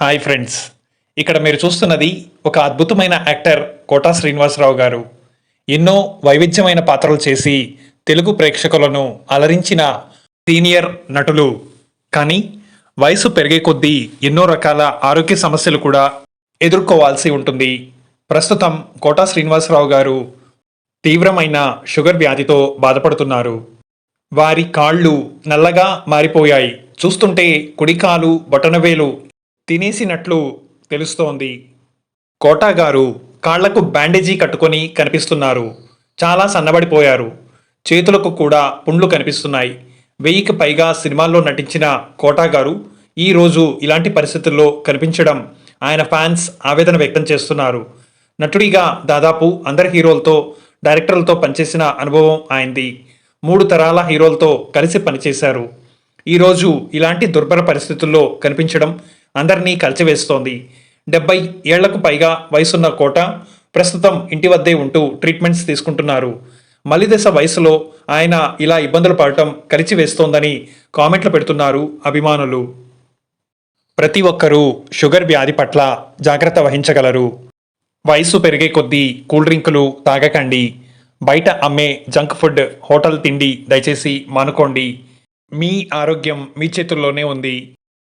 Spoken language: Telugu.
Hi friends. ఇక్కడ మీరు చూస్తున్నది ఒక అద్భుతమైన యాక్టర్ కోటా శ్రీనివాసరావు గారు. ఎన్నో వైవిధ్యమైన పాత్రలు చేసి తెలుగు ప్రేక్షకులను అలరించిన సీనియర్ నటులు. కానీ వయసు పెరిగే కొద్దీ ఎన్నో రకాల ఆరోగ్య సమస్యలు కూడా ఎదుర్కోవాల్సి ఉంటుంది. ప్రస్తుతం కోటా శ్రీనివాసరావు గారు తీవ్రమైన షుగర్ వ్యాధితో బాధపడుతున్నారు. వారి కాళ్ళు నల్లగా మారిపోయాయి. చూస్తుంటే కుడికాలు బొటనవేలు తినేసినట్లు తెలుస్తోంది. కోటా గారు కాళ్ళకు బ్యాండేజీ కట్టుకొని కనిపిస్తున్నారు. చాలా సన్నబడిపోయారు. చేతులకు కూడా పుండ్లు కనిపిస్తున్నాయి. వెయ్యికి పైగా సినిమాల్లో నటించిన కోటా గారు ఈరోజు ఇలాంటి పరిస్థితుల్లో కనిపించడం ఆయన ఫ్యాన్స్ ఆవేదన వ్యక్తం చేస్తున్నారు. నటుడిగా దాదాపు అందరి హీరోలతో డైరెక్టర్లతో పనిచేసిన అనుభవం ఆయనది. మూడు తరాల హీరోలతో కలిసి పనిచేశారు. ఈరోజు ఇలాంటి దుర్భర పరిస్థితుల్లో కనిపించడం అందరినీ కలిచివేస్తోంది. డెబ్బై ఏళ్ళకు పైగా వయసున్న కోట ప్రస్తుతం ఇంటి వద్దే ఉంటూ ట్రీట్మెంట్స్ తీసుకుంటున్నారు. మలిదశ వయసులో ఆయన ఇలా ఇబ్బందులు పడటం కలిచివేస్తోందని కామెంట్లు పెడుతున్నారు అభిమానులు. ప్రతి ఒక్కరూ షుగర్ వ్యాధి పట్ల జాగ్రత్త వహించగలరు. వయసు పెరిగే కొద్దీ కూల్ డ్రింకులు తాగకండి. బయట అమ్మే జంక్ ఫుడ్ హోటల్ తిండి దయచేసి మానుకోండి. మీ ఆరోగ్యం మీ చేతుల్లోనే ఉంది.